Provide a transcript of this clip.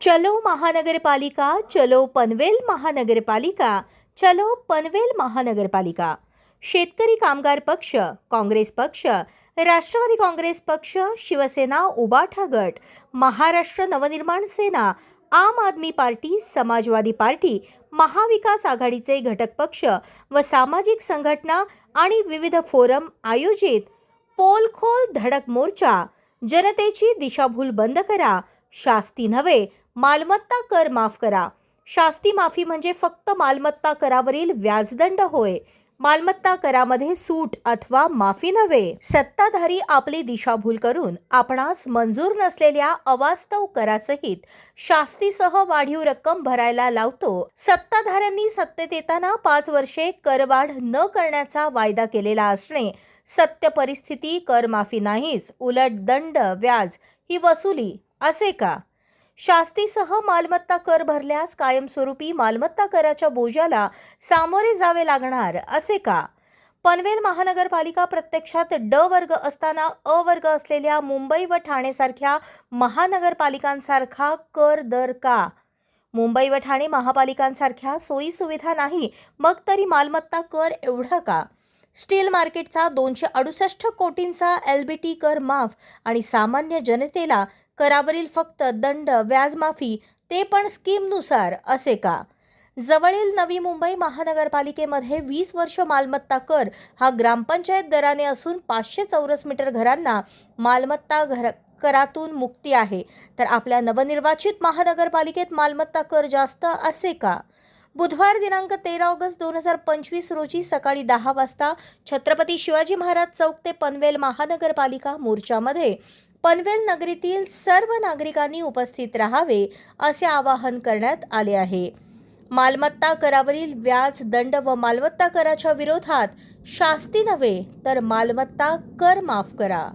चलो महानगरपालिका चलो पनवेल महानगरपालिका चलो पनवेल महानगरपालिका. शेतकरी कामगार पक्ष काँग्रेस पक्ष राष्ट्रवादी काँग्रेस पक्ष शिवसेना उबाठा गट महाराष्ट्र नवनिर्माण सेना आम आदमी पार्टी समाजवादी पार्टी महाविकास आघाडीचे घटक पक्ष व सामाजिक संघटना आणि विविध फोरम आयोजित पोलखोल धडक मोर्चा. जनतेची दिशाभूल बंद करा. शास्ती नव्हे. मालमत्ता कर माफ करा. शास्ती माफी म्हणजे फक्त मालमत्ता करावरील व्याजदंड होय. मालमत्ता करामध्ये सूट अथवा माफी नव्हे. सत्ताधारी आपली दिशाभूल करून आपणास मंजूर नसलेल्या अवास्तव करासहित शास्तीसह वाढीव रक्कम भरायला लावतो. सत्ताधाऱ्यांनी सत्तेत येताना पाच वर्षे करवाढ न करण्याचा वायदा केलेला असणे सत्य परिस्थिती करमाफी नाहीच उलट दंड व्याज ही वसुली असे का? शास्तीसह मालमत्ता कर भरल्यास कायमस्वरूपी मालमत्ता कराच्या बोजाला सामोरे जावे लागणार असे का? पनवेल महानगरपालिका प्रत्यक्षात ड वर्ग असताना अ वर्ग असलेल्या मुंबई व ठाणेसारख्या महानगरपालिकांसारखा कर दर का? मुंबई व ठाणे महापालिकांसारख्या सोयी सुविधा नाही मग तरी मालमत्ता कर एवढा का? स्टील मार्केटचा दोनशे अडुसष्ट कोटींचा एल बी टी कर माफ आणि सामान्य जनतेला करावरील फक्त दंड व्याजमाफी ते पण स्कीमनुसार असे का? जवळील नवी मुंबई महानगरपालिकेमध्ये वीस वर्ष मालमत्ता कर हा ग्रामपंचायत दराने असून पाचशे चौरस मीटर घरांना मालमत्ता घर करातून मुक्ती आहे. तर आपल्या नवनिर्वाचित महानगरपालिकेत मालमत्ता कर जास्त असे का? बुधवार दिनांक तेरा ऑगस्ट दोन हजार पंचवीस रोजी सकाळी दहा वाजता छत्रपती शिवाजी महाराज चौक ते पनवेल महानगरपालिका मोर्चामध्ये पनवेल नगरीतील सर्व नागरिकांनी उपस्थित राहावे असे आवाहन करण्यात आले आहे. मालमत्ता करावरील व्याज दंड व मालमत्ता कराच्या विरोधात शास्ती नव्हे तर मालमत्ता कर माफ करा.